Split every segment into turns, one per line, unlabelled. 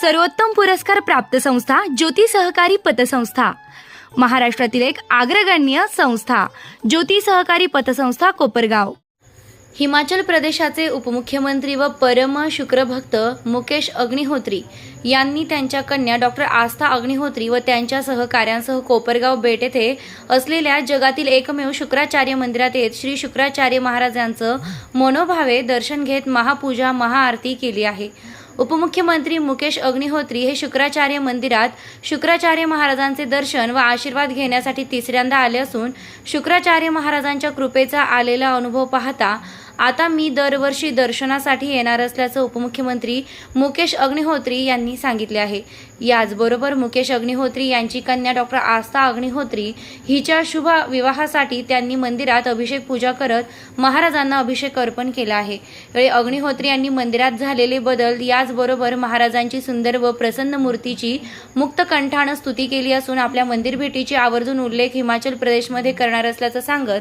सर्वोत्तम पुरस्कार प्राप्त संस्था ज्योती सहकारी पतसंस्था. महाराष्ट्रातील एक अग्रगण्य संस्था ज्योती सहकारी पतसंस्था कोपरगाव. हिमाचल प्रदेशाचे उपमुख्यमंत्री व परम शुक्रभक्त मुकेश अग्निहोत्री यांनी त्यांच्या कन्या डॉक्टर आस्था अग्निहोत्री व त्यांच्या सहकाऱ्यांसह कोपरगाव बेट येथे असलेल्या जगातील एकमेव शुक्राचार्य मंदिरात येत श्री शुक्राचार्य महाराजांचं मनोभावे दर्शन घेत महापूजा महाआरती केली आहे. उपमुख्यमंत्री मुकेश अग्निहोत्री हे शुक्राचार्य मंदिरात शुक्राचार्य महाराजांचे दर्शन व आशीर्वाद घेण्यासाठी तिसऱ्यांदा आले असून शुक्राचार्य महाराजांच्या कृपेचा आलेला अनुभव पाहता आता मी दरवर्षी दर्शनासाठी येणार असल्याचं उपमुख्यमंत्री मुकेश अग्निहोत्री यांनी सांगितले आहे. याचबरोबर मुकेश अग्निहोत्री यांची कन्या डॉक्टर आस्था अग्निहोत्री हिच्या शुभ विवाहासाठी त्यांनी मंदिरात अभिषेक पूजा करत महाराजांना अभिषेक अर्पण केला आहे. यावेळी अग्निहोत्री यांनी मंदिरात झालेले बदल याचबरोबर महाराजांची सुंदर व प्रसन्न मूर्तीची मुक्त कंठानं स्तुती केली असून आपल्या मंदिर भेटीची आवर्जून उल्लेख हिमाचल प्रदेशमध्ये करणार असल्याचं सांगत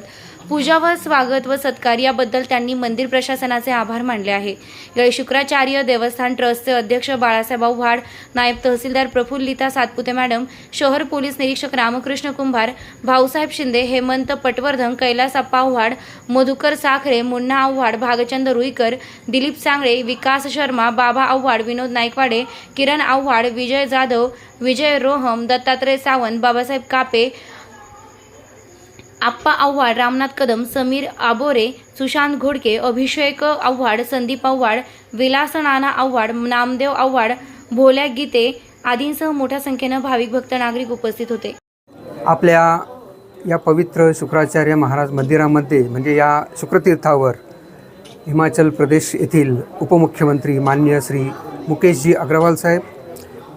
पूजा व स्वागत व सत्कार याबद्दल त्यांनी मंदिर प्रशासनाचे आभार मानले आहे. यावेळी शुक्राचार्य देवस्थान ट्रस्टचे अध्यक्ष बाळासाहेब आव्हाड नायब तहसीलदार प्रफुल्लिता सातपुते मॅडम शहर पोलीस निरीक्षक रामकृष्ण कुंभार भाऊसाहेब शिंदे हेमंत पटवर्धन कैलास अप्पा आव्हाड मधुकर साखरे मुन्ना आव्हाड भागचंद रुईकर दिलीप सांगळे विकास शर्मा बाबा आव्हाड विनोद नायकवाडे किरण आव्हाड विजय जाधव विजय रोहम दत्तात्रय सावंत बाबासाहेब कापे आप्पा आव्हाड रामनाथ कदम समीर आबोरे सुशांत घोडके अभिषेक आव्हाड संदीप आव्हाड विलास नाना आव्हाड नामदेव आव्हाड भोल्या गीते आदींसह मोठ्या संख्येनं भाविक भक्त नागरिक उपस्थित होते.
आपल्या या पवित्र शुक्राचार्य महाराज मंदिरामध्ये म्हणजे या शुक्रतीर्थावर हिमाचल प्रदेश येथील उपमुख्यमंत्री मान्य श्री मुकेशजी अग्रवाल साहेब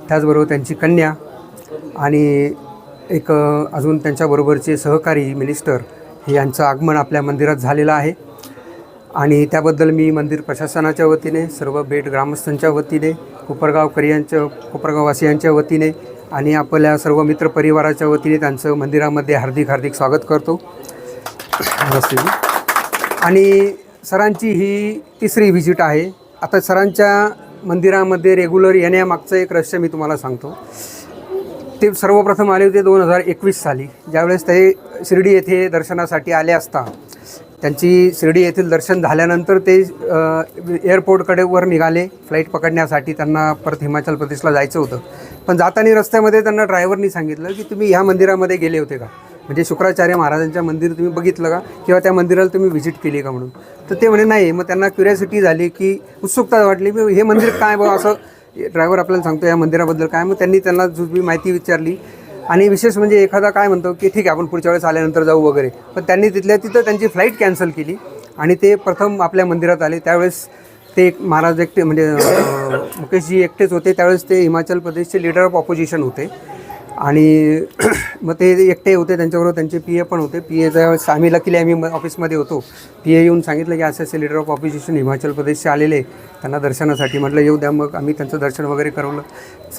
त्याचबरोबर त्यांची कन्या आणि एक अजून त्यांच्याबरोबरचे सहकारी मिनिस्टर हे यांचं आगमन आपल्या मंदिरात झालेलं आहे. आणि त्याबद्दल मी मंदिर प्रशासनाच्या वतीने सर्व बेट ग्रामस्थांच्या वतीने कोपरगावकरियांच्या कोपरगाववासियांच्या वतीने आणि आपल्या सर्व मित्रपरिवाराच्या वतीने त्यांचं मंदिरामध्ये हार्दिक हार्दिक स्वागत करतो. आणि सरांची ही तिसरी व्हिजिट आहे. आता सरांच्या मंदिरामध्ये रेग्युलर येण्यामागचं एक रहस्य मी तुम्हाला सांगतो. ते सर्वप्रथम आले होते दोन हजार एकवीस साली. ज्यावेळेस ते शिर्डी येथे दर्शनासाठी आले असता त्यांची शिर्डी येथील दर्शन झाल्यानंतर ते एअरपोर्टकडे वर निघाले. फ्लाईट पकडण्यासाठी त्यांना परत हिमाचल प्रदेशला जायचं होतं. पण जाताना रस्त्यामध्ये त्यांना ड्रायव्हरनी सांगितलं की तुम्ही ह्या मंदिरामध्ये गेले होते का? म्हणजे शुक्राचार्य महाराजांच्या मंदिर तुम्ही बघितलं का? किंवा त्या मंदिराला तुम्ही व्हिजिट केली का म्हणून? तर ते म्हणे नाही. मग त्यांना क्युरियासिटी झाली की उत्सुकता वाटली की हे मंदिर काय बघा असं ड्रायव्हर आपल्याला सांगतो या मंदिराबद्दल काय मग त्यांनी त्यांना जुजबी माहिती विचारली. आणि विशेष म्हणजे एखादा काय म्हणतो की ठीक आहे आपण पुढच्या वेळेस आल्यानंतर जाऊ वगैरे. पण त्यांनी तिथल्या तिथं त्यांची फ्लाईट कॅन्सल केली आणि ते प्रथम आपल्या मंदिरात आले. त्यावेळेस ते एक महाराज एकटे म्हणजे मुकेशजी एकटेच होते. त्यावेळेस ते हिमाचल प्रदेशचे लीडर ऑफ ऑपोजिशन होते. आणि मग ते एकटे होते त्यांच्याबरोबर त्यांचे पी ए पण होते. पी एचा आम्ही लकीले आम्ही म- ऑफिसमध्ये होतो. पी ए येऊन सांगितलं की असे असे लिडर ऑफ ऑपोजिशन हिमाचल प्रदेशचे आलेले त्यांना दर्शनासाठी म्हटलं येऊ द्या मग. आम्ही त्यांचं दर्शन वगैरे करवलं.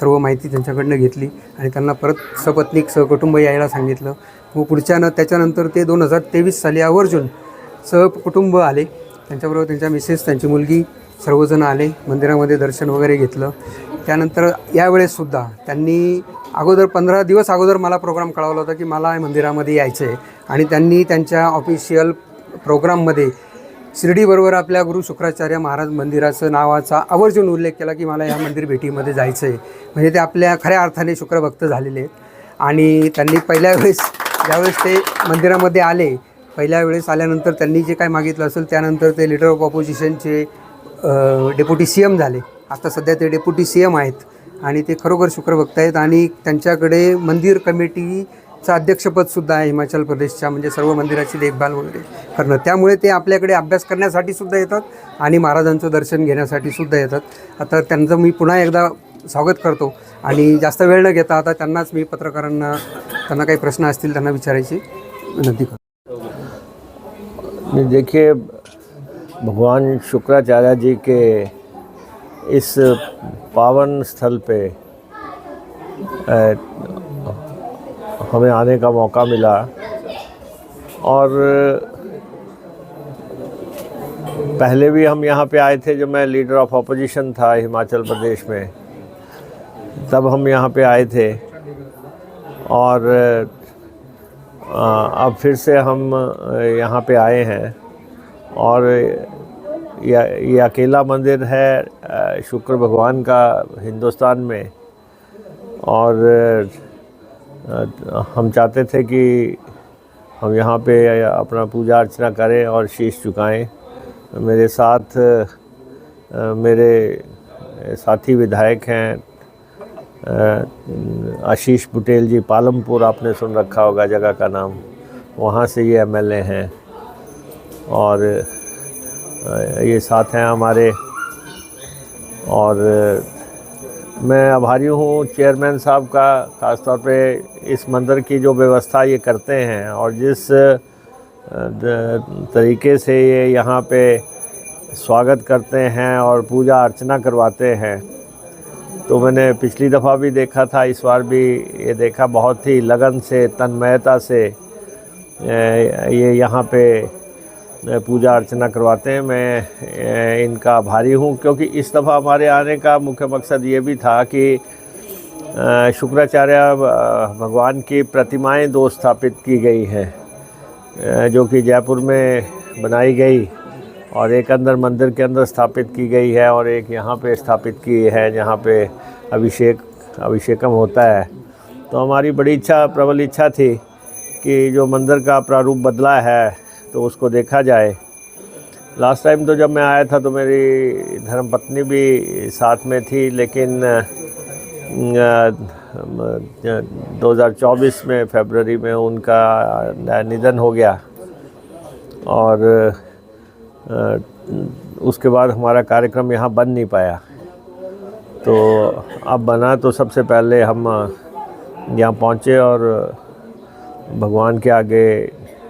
सर्व माहिती त्यांच्याकडनं घेतली आणि त्यांना परत सपत्नीक सहकुटुंब यायला सांगितलं. मग पुढच्यानं त्याच्यानंतर ते दोन हजार तेवीस साली आवर्जून सहकुटुंब आले. त्यांच्याबरोबर त्यांच्या मिसेस त्यांची मुलगी सर्वजण आले. मंदिरामध्ये दर्शन वगैरे घेतलं. त्यानंतर यावेळेससुद्धा त्यांनी अगोदर पंधरा दिवस अगोदर मला प्रोग्राम कळवला होता की मला या मंदिरामध्ये यायचं आहे आणि त्यांनी त्यांच्या ऑफिशियल प्रोग्राममध्ये शिर्डीबरोबर आपल्या गुरु शुक्राचार्य महाराज मंदिराचं नावाचा आवर्जून उल्लेख केला की मला या मंदिर भेटीमध्ये जायचं आहे म्हणजे ते आपल्या खऱ्या अर्थाने शुक्रभक्त झालेले आहेत. आणि त्यांनी पहिल्या वेळेस ज्यावेळेस ते मंदिरामध्ये आले पहिल्या वेळेस आल्यानंतर त्यांनी जे काय मागितलं असेल त्यानंतर ते लिडर ऑफ ऑपोजिशनचे डेप्युटी सी एम झाले. आता सध्या ते डेप्युटी सी एम आहेत आणि ते खरोखर शुक्रभक्त आहेत आणि त्यांच्याकडे मंदिर कमिटीचं अध्यक्षपदसुद्धा आहे हिमाचल प्रदेशच्या म्हणजे सर्व मंदिराची देखभाल वगैरे करणं. त्यामुळे ते आपल्याकडे अभ्यास करण्यासाठी सुद्धा येतात आणि महाराजांचं दर्शन घेण्यासाठी सुद्धा येतात. आता त्यांचं मी पुन्हा एकदा स्वागत करतो. आणि जास्त वेळ न घेता आता त्यांनाच मी पत्रकारांना त्यांना काही प्रश्न असतील त्यांना विचारायची विनंती करतो.
देखिए भगवान शुक्राचार्य जी के इस पावन स्थल पे हमें आने का मौका मिला। और, पहले भी हम यहाँ पे आए थे जब मैं लीडर ऑफ़ अपोजिशन था हिमाचल प्रदेश में, तब हम यहाँ पे आए थे। और अब फिर से हम यहाँ पे आए हैं। और ये अकेला मंदिर है शुक्र भगवान का हिंदुस्तान में। और हम चाहते थे कि हम यहाँ पे अपना पूजा अर्चना करें और शीश झुकाएँ। मेरे साथ मेरे साथी विधायक हैं आशीष पटेल जी, पालमपुर आपने सुन रखा होगा, जगह का नाम। वहाँ से ये एमएलए हैं। और ये साथ हैं हमारे। और मैं आभारी हूँ चेयरमैन साहब का ख़ास तौर पे इस मंदिर की जो व्यवस्था ये करते हैं और जिस तरीके से ये यहाँ पे स्वागत करते हैं और पूजा अर्चना करवाते हैं। तो मैंने पिछली दफ़ा भी देखा था, इस बार भी ये देखा, बहुत ही लगन से, तन्मयता से ये यहाँ पे पूजा अर्चना करवाते हैं। मैं इनका आभारी हूँ, क्योंकि इस दफ़ा हमारे आने का मुख्य मकसद ये भी था कि शुक्राचार्य भगवान की प्रतिमाएँ दो स्थापित की गई हैं जो कि जयपुर में बनाई गई और एक अंदर मंदिर के अंदर स्थापित की गई है और एक यहाँ पे स्थापित की है, जहाँ पे अभिषेक, अभिषेकम होता है। तो हमारी बड़ी इच्छा, प्रबल इच्छा थी कि जो मंदिर का प्रारूप बदला है तो उसको देखा जाए। लास्ट टाइम तो जब मैं आया था तो मेरी धर्मपत्नी भी साथ में थी, लेकिन दो हज़ार चौबीस में फरवरी में उनका निधन हो गया। और उसके बाद हमारा कार्यक्रम यहाँ बन नहीं पाया। तो अब बना तो सबसे पहले हम यहाँ पहुँचे और भगवान के आगे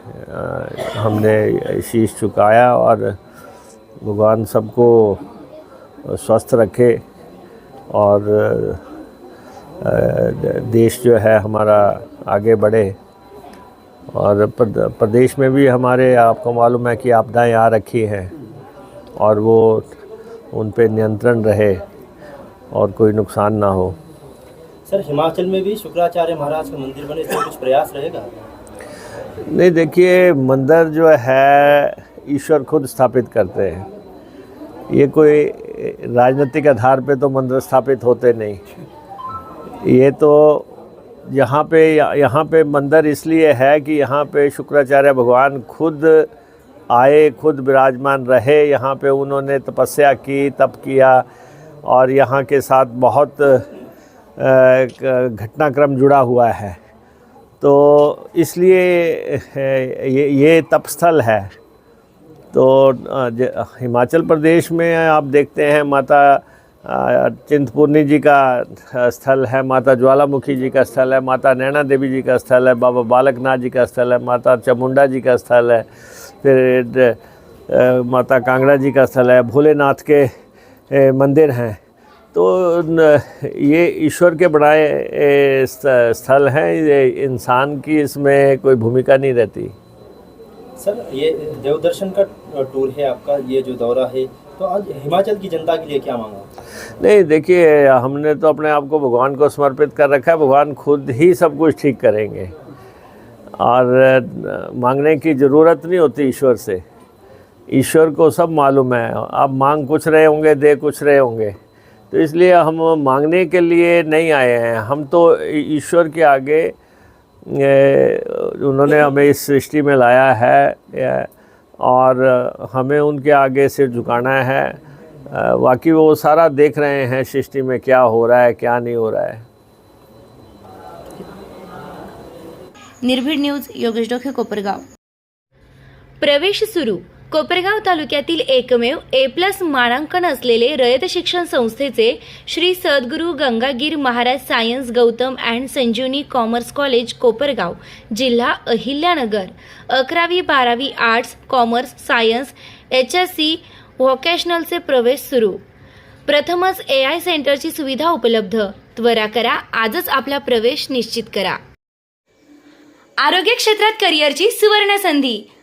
हमने शीश चुकाया और भगवान सबको स्वस्थ रखे और देश जो है हमारा आगे बढ़े। और प्रदेश में भी हमारे, आपको मालूम है कि आपदाएँ आ रखी हैं और वो उन पे नियंत्रण रहे और कोई नुकसान ना हो।
सर, हिमाचल में भी शुक्राचार्य महाराज का मंदिर बने, इसमें कुछ प्रयास रहेगा?
नहीं, देखिए, मंदिर जो है, ईश्वर खुद स्थापित करते हैं। ये कोई राजनीतिक आधार पे तो मंदिर स्थापित होते नहीं। ये तो यहाँ पे यहाँ पे मंदिर इसलिए है कि यहाँ पे शुक्राचार्य भगवान खुद आए, खुद विराजमान रहे। यहाँ पे उन्होंने तपस्या की, तप किया और यहाँ के साथ बहुत घटनाक्रम जुड़ा हुआ है। तो इसलिए ये ये तपस्थल है। तो हिमाचल प्रदेश में आप देखते हैं माता चिंतपूर्णी जी का स्थल है, माता ज्वालामुखी जी का स्थल है, माता नैना देवी जी का स्थल है, बाबा बालकनाथ जी का स्थल है, माता चामुंडा जी का स्थल है, फिर माता कांगड़ा जी का स्थल है, भोलेनाथ के मंदिर हैं। तो ये ईश्वर के बनाए स्थल हैं ये इंसान की इसमें कोई भूमिका नहीं रहती।
सर ये देवदर्शन का टूर है आपका ये जो दौरा है तो आज हिमाचल की जनता के लिए क्या मांगा?
नहीं देखिए हमने तो अपने आप को भगवान को समर्पित कर रखा है भगवान खुद ही सब कुछ ठीक करेंगे। और मांगने की ज़रूरत नहीं होती ईश्वर से। ईश्वर को सब मालूम है आप मांग कुछ रहे होंगे दे कुछ रहे होंगे। तो इसलिए हम मांगने के लिए नहीं आए हैं। हम तो ईश्वर के आगे उन्होंने हमें इस सृष्टि में लाया है और हमें उनके आगे सिर झुकाना है। बाकी वो सारा देख रहे हैं सृष्टि में क्या हो रहा है, क्या नहीं हो रहा है।
निर्भीड न्यूज़, योगेश डोखे कोपरगाव। प्रवेश सुरू कोपरगाव तालुक्यातील एकमेव ए प्लस मानांकन असलेले रयत शिक्षण संस्थेचे Shri Sadguru Gangagir Maharaj science Gautam and Sanjivani commerce college Kopargaon जिल्हा अहिल्यानगर. अकरावी बारावी arts commerce science H S C व्होकेशनलचे प्रवेश सुरू. प्रथमच ए आय सेंटरची सुविधा उपलब्ध. त्वरा करा आजच आपला प्रवेश निश्चित करा. आरोग्य क्षेत्रात करिअरची सुवर्ण संधी.